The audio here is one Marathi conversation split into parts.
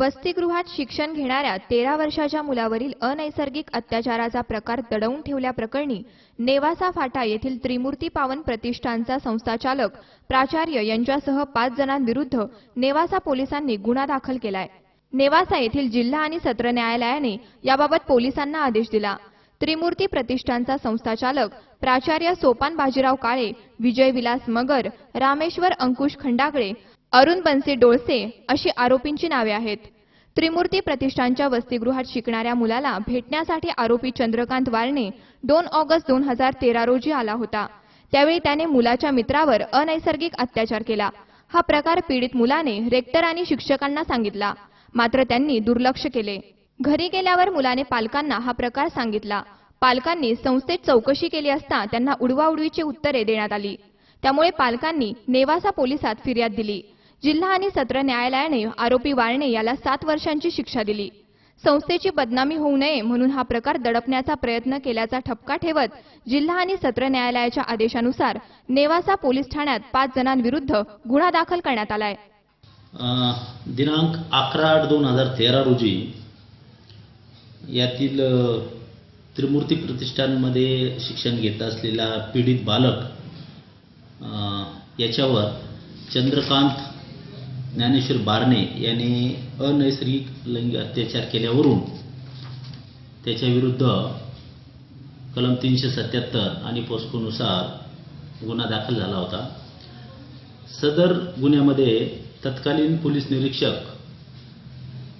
वसतिगृहात शिक्षण घेणाऱ्या तेरा वर्षाच्या मुलावरील अनैसर्गिक अत्याचाराचा प्रकार दडवून ठेवल्याप्रकरणी नेवासा फाटा येथील त्रिमूर्ती पावन प्रतिष्ठानचा संस्थाचालक प्राचार्य यांच्यासह पाच जणांविरुद्ध नेवासा पोलिसांनी गुन्हा दाखल केलाय. नेवासा येथील जिल्हा आणि सत्र न्यायालयाने याबाबत पोलिसांना आदेश दिला. त्रिमूर्ती प्रतिष्ठानचा संस्थाचालक प्राचार्य सोपान बाजीराव काळे विजय विलास मगर रामेश्वर अंकुश खंडागळे अरुण बनसे डोळसे अशी आरोपींची नावे आहेत. त्रिमूर्ती प्रतिष्ठानच्या वसतिगृहात शिकणाऱ्या मुलाला भेटण्यासाठी आरोपी चंद्रकांत वाळणे दोन ऑगस्ट दोन हजार तेरा रोजी आला होता. त्यावेळी त्याने मुलाच्या मित्रावर अनैसर्गिक अत्याचार केला. हा प्रकार पीडित मुलाने रेक्टर आणि शिक्षकांना सांगितला. मात्र त्यांनी दुर्लक्ष केले. घरी गेल्यावर मुलाने पालकांना हा प्रकार सांगितला. पालकांनी संस्थेत चौकशी केली असता त्यांना उडवाउडवीची उत्तरे देण्यात आली. त्यामुळे पालकांनी नेवासा पोलिसात फिर्याद दिली. जिल्हा आणि सत्र न्यायालयाने आरोपी वाळणे याला सात वर्षांची शिक्षा दिली. संस्थेची बदनामी होऊ नये म्हणून हा प्रकार दडपण्याचा प्रयत्न केल्याचा ठपका ठेवत जिल्हा आणि सत्र न्यायालयाच्या आदेशानुसार नेवासा पोलीस ठाण्यात पाच जणांविरुद्ध गुन्हा दाखल करण्यात आलाय. दिनांक अकरा आठ दोन हजार तेरा रोजी यातील त्रिमूर्ती प्रतिष्ठानमध्ये शिक्षण घेत असलेला पीडित बालक याच्यावर चंद्रकांत ज्ञानेश्वर बारणे याने अनैसर्गिक लैंगिक अत्याचार केल्यावरून त्याच्याविरुद्ध कलम तीनशे सत्याहत्तर आणि पोस्कोनुसार गुन्हा दाखल झाला होता. सदर गुन्ह्यामध्ये तत्कालीन पोलीस निरीक्षक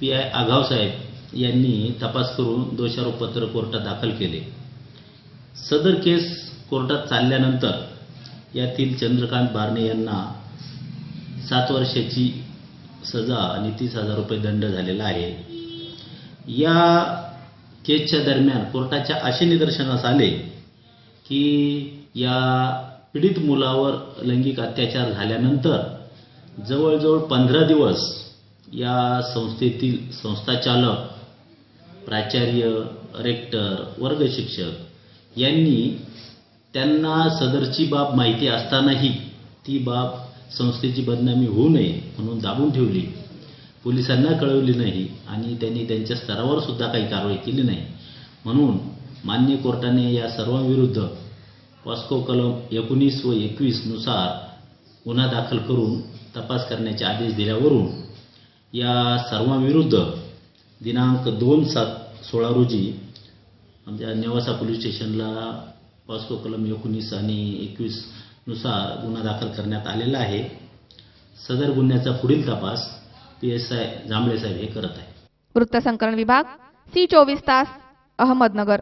पी आय आघावसाहेब यांनी तपास करून दोषारोपपत्र कोर्टात दाखल केले. सदर केस कोर्टात चालल्यानंतर यातील चंद्रकांत बारणे यांना सात वर्षाची सजा आणि तीस हजार रुपये दंड झालेला आहे. या केसच्या दरम्यान कोर्टाच्या असे निदर्शनास आले की या पीडित मुलावर लैंगिक अत्याचार झाल्यानंतर जवळजवळ पंधरा दिवस या संस्थेतील संस्थाचालक प्राचार्य रेक्टर वर्ग शिक्षक यांनी त्यांना सदरची बाब माहिती असतानाही ती बाब संस्थेची बदनामी होऊ नये म्हणून दाबून ठेवली. पोलिसांना कळवली नाही आणि त्यांनी त्यांच्या स्तरावर सुद्धा काही कारवाई केली नाही. म्हणून मान्य कोर्टाने या सर्वांविरुद्ध पॉस्को कलम एकोणीस व एकवीसनुसार गुन्हा दाखल करून तपास करण्याचे आदेश दिल्यावरून या सर्वांविरुद्ध दिनांक दोन सात सोळा रोजी आमच्या नेवासा पोलीस स्टेशनला पॉस्को कलम एकोणीस आणि एकवीस नुसार गुन्हा दाखल करण्यात आलेला आहे. सदर गुन्ह्याचा पुढील तपास पी एस आय जांभळे साहेब हे करत आहे. वृत्तसंकलन विभाग सी चोवीस तास अहमदनगर.